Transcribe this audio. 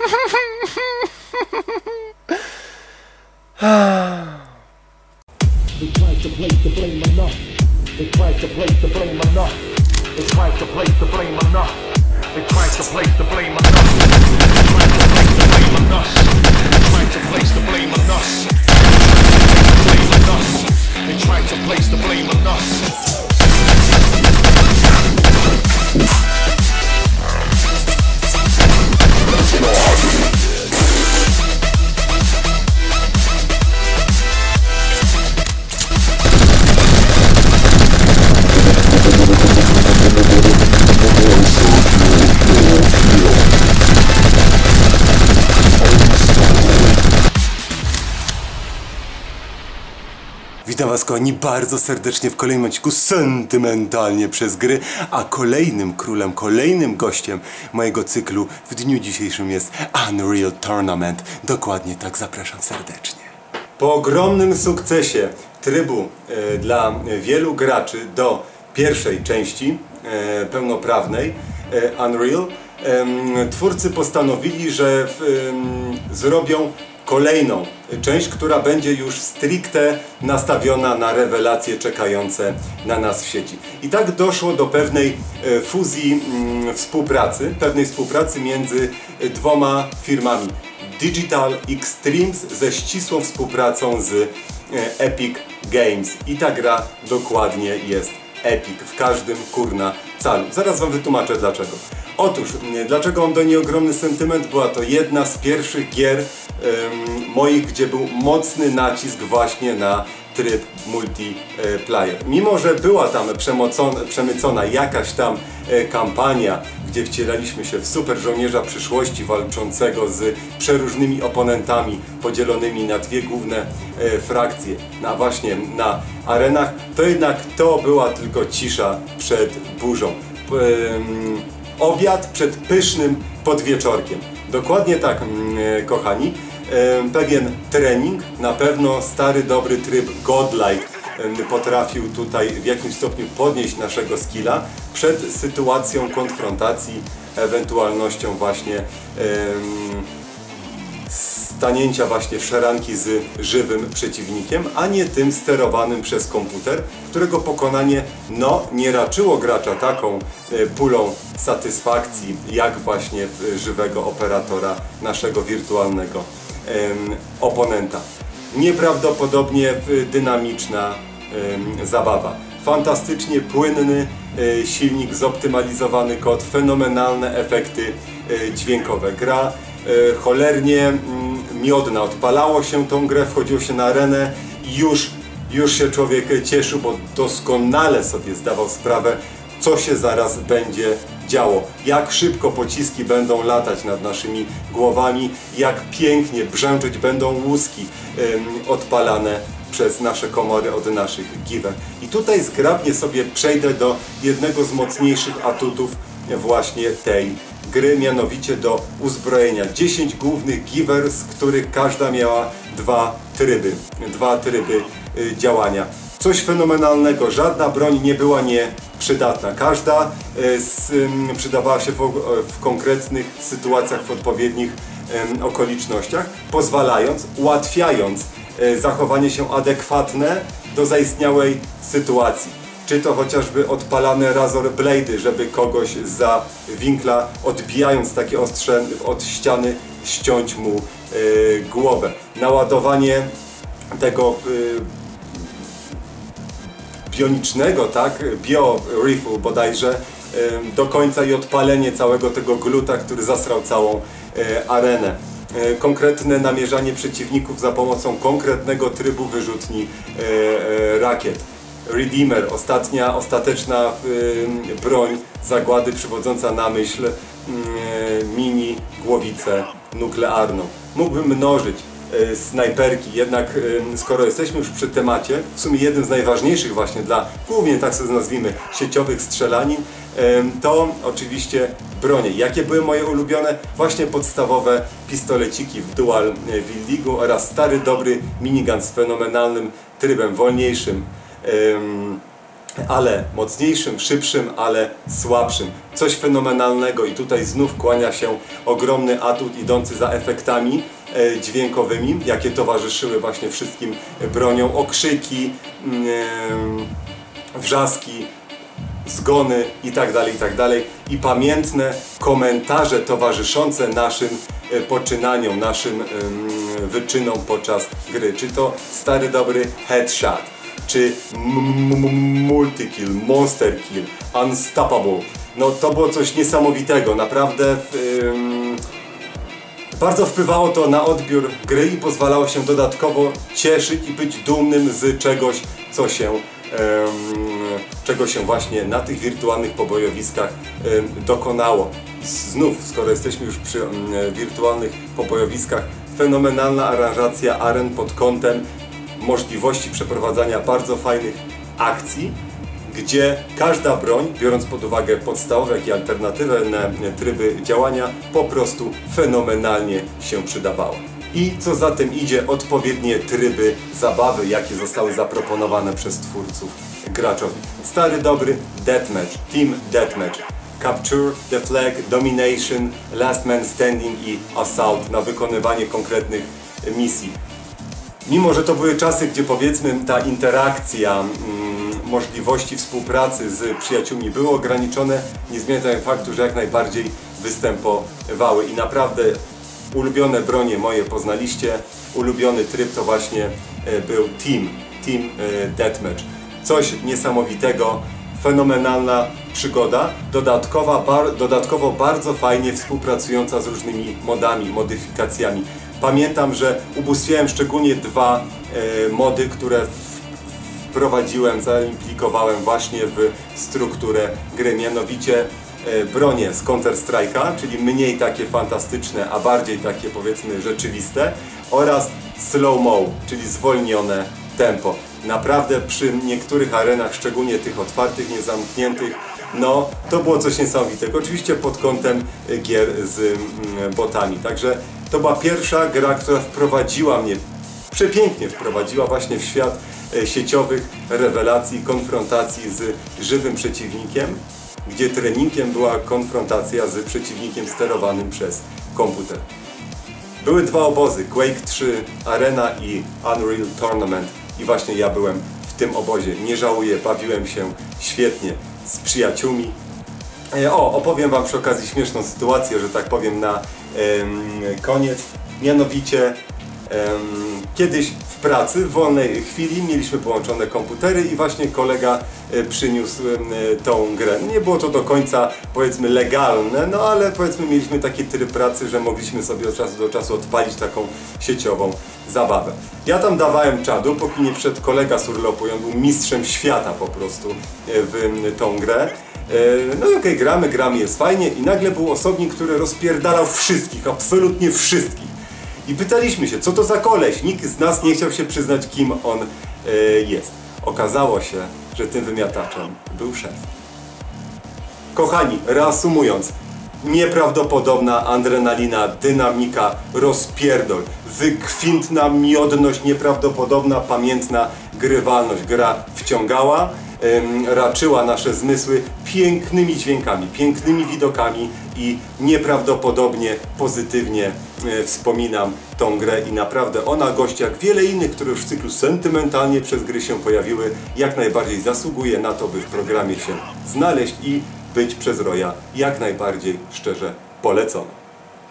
they try to place the blame on. They try to place the blame on. They try to place the blame on. They try to place the blame on. They try to place the blame on. Witam Was kochani bardzo serdecznie w kolejnym odcinku Sentymentalnie przez gry, a kolejnym królem, kolejnym gościem mojego cyklu w dniu dzisiejszym jest Unreal Tournament. Dokładnie tak, zapraszam serdecznie. Po ogromnym sukcesie trybu e, dla wielu graczy do pierwszej części e, pełnoprawnej e, Unreal, twórcy postanowili, że zrobią kolejną część, która będzie już stricte nastawiona na rewelacje czekające na nas w sieci. I tak doszło do pewnej e, fuzji mm, współpracy, pewnej współpracy między e, dwoma firmami. Digital Extremes ze ścisłą współpracą z e, Epic Games. I ta gra dokładnie jest Epic w każdym kurna calu. Zaraz Wam wytłumaczę dlaczego. Otóż, dlaczego mam do niej ogromny sentyment? Była to jedna z pierwszych gier moich, gdzie był mocny nacisk właśnie na tryb multiplayer. Mimo, że była tam przemycona jakaś tam e, kampania, gdzie wcielaliśmy się w super żołnierza przyszłości walczącego z przeróżnymi oponentami podzielonymi na dwie główne e, frakcje, na właśnie na arenach, to jednak to była tylko cisza przed burzą. Obiad przed pysznym podwieczorkiem. Dokładnie tak, mm, e, kochani. Pewien trening, na pewno stary, dobry tryb godlike potrafił tutaj w jakimś stopniu podnieść naszego skilla przed sytuacją konfrontacji, ewentualnością właśnie em, stanięcia właśnie w szaranki z żywym przeciwnikiem, a nie tym sterowanym przez komputer, którego pokonanie no nie raczyło gracza taką e, pulą satysfakcji, jak właśnie w żywego operatora naszego wirtualnego oponenta. Nieprawdopodobnie e, dynamiczna zabawa. Fantastycznie płynny e, silnik, zoptymalizowany kod, fenomenalne efekty e, dźwiękowe. Gra e, cholernie mm, miodna. Odpalało się tą grę, wchodziło się na arenę i już, już się człowiek cieszył, bo doskonale sobie zdawał sprawę, co się zaraz będzie działo. Jak szybko pociski będą latać nad naszymi głowami, jak pięknie brzęczeć będą łuski em, odpalane przez nasze komory od naszych giver. I tutaj zgrabnie sobie przejdę do jednego z mocniejszych atutów właśnie tej gry, mianowicie do uzbrojenia. 10 głównych giver, z których każda miała dwa tryby, dwa tryby y, działania. Coś fenomenalnego, żadna broń nie była nieprzydatna. Każda y, przydawała się w, og- w konkretnych sytuacjach, w odpowiednich okolicznościach, pozwalając, ułatwiając zachowanie się adekwatne do zaistniałej sytuacji. Czy to chociażby odpalane Razor Blade, żeby kogoś za winkla, odbijając takie ostrze od ściany, ściąć mu e, głowę. Naładowanie tego e, bionicznego, tak, bio rifle bodajże, em, do końca i odpalenie całego tego gluta, który zasrał całą e, arenę. E, Konkretne namierzanie przeciwników za pomocą konkretnego trybu wyrzutni e, e, rakiet. Redeemer, ostatnia, ostateczna broń zagłady przywodząca na myśl mini głowicę nuklearną. Mógłbym mnożyć e, snajperki, jednak skoro jesteśmy już przy temacie, w sumie jednym z najważniejszych właśnie dla, głównie tak sobie nazwijmy, sieciowych strzelanin, to oczywiście bronie. Jakie były moje ulubione? Właśnie podstawowe pistoleciki w Dual Wieldigu oraz stary dobry minigun z fenomenalnym trybem wolniejszym. Ale mocniejszym, szybszym, ale słabszym. Coś fenomenalnego i tutaj znów kłania się ogromny atut idący za efektami e, dźwiękowymi, jakie towarzyszyły właśnie wszystkim broniom. Okrzyki, mm, wrzaski, zgony i tak dalej, i tak. I pamiętne komentarze towarzyszące naszym e, poczynaniom, naszym wyczynom podczas gry. Czy to stary dobry headshot, czy multikill, monster kill, unstoppable. No to było coś niesamowitego, naprawdę em, bardzo wpływało to na odbiór gry i pozwalało się dodatkowo cieszyć i być dumnym z czegoś, co się, em, czego się właśnie na tych wirtualnych pobojowiskach em, dokonało. Znów, skoro jesteśmy już przy em, wirtualnych pobojowiskach, fenomenalna aranżacja aren pod kątem możliwości przeprowadzania bardzo fajnych akcji, gdzie każda broń, biorąc pod uwagę podstawowe, jak i alternatywne tryby działania, po prostu fenomenalnie się przydawała. I co za tym idzie, odpowiednie tryby zabawy, jakie zostały zaproponowane przez twórców graczowi. Stary, dobry Deathmatch, Team Deathmatch. Capture the Flag, Domination, Last Man Standing i Assault na wykonywanie konkretnych misji. Mimo, że to były czasy, gdzie powiedzmy ta interakcja, mm, możliwości współpracy z przyjaciółmi były ograniczone, nie zmienia faktu, że jak najbardziej występowały i naprawdę ulubione bronie moje poznaliście, ulubiony tryb to właśnie e, był Team, Team e, Deathmatch. Coś niesamowitego, fenomenalna przygoda, dodatkowa, bar, dodatkowo bardzo fajnie współpracująca z różnymi modami, modyfikacjami. Pamiętam, że ubóstwiałem szczególnie dwa e, mody, które wprowadziłem, zaimplikowałem właśnie w strukturę gry, mianowicie e, bronie z Counter Strike'a, czyli mniej takie fantastyczne, a bardziej takie powiedzmy rzeczywiste oraz slow mo, czyli zwolnione tempo. Naprawdę przy niektórych arenach, szczególnie tych otwartych, niezamkniętych, no to było coś niesamowitego. Oczywiście pod kątem e, gier z mm, botami. Także to była pierwsza gra, która wprowadziła mnie przepięknie wprowadziła właśnie w świat e, sieciowych rewelacji, konfrontacji z żywym przeciwnikiem, gdzie treningiem była konfrontacja z przeciwnikiem sterowanym przez komputer. Były dwa obozy, Quake 3 Arena i Unreal Tournament i właśnie ja byłem w tym obozie. Nie żałuję, bawiłem się świetnie z przyjaciółmi. E, O, opowiem Wam przy okazji śmieszną sytuację, że tak powiem na koniec. Mianowicie kiedyś w pracy, w wolnej chwili mieliśmy połączone komputery i właśnie kolega e, przyniósł em, tą grę. Nie było to do końca powiedzmy legalne, no ale powiedzmy mieliśmy taki tryb pracy, że mogliśmy sobie od czasu do czasu odpalić taką sieciową zabawę. Ja tam dawałem czadu, póki nie przyszedł kolega z urlopu on był mistrzem świata po prostu e, w tą grę. E, No i okej, gramy, gramy, jest fajnie i nagle był osobnik, który rozpierdalał wszystkich, absolutnie wszystkich. I pytaliśmy się, co to za koleś? Nikt z nas nie chciał się przyznać, kim on e, jest. Okazało się, że tym wymiataczem był szef. Kochani, reasumując, nieprawdopodobna adrenalina, dynamika, rozpierdol, wykwintna miodność, nieprawdopodobna, pamiętna grywalność. Gra wciągała, raczyła nasze zmysły pięknymi dźwiękami, pięknymi widokami i nieprawdopodobnie pozytywnie e, wspominam tą grę i naprawdę ona, gość jak wiele innych, które już w cyklu sentymentalnie przez gry się pojawiły, jak najbardziej zasługuje na to, by w programie się znaleźć i być przez Roya jak najbardziej szczerze polecona.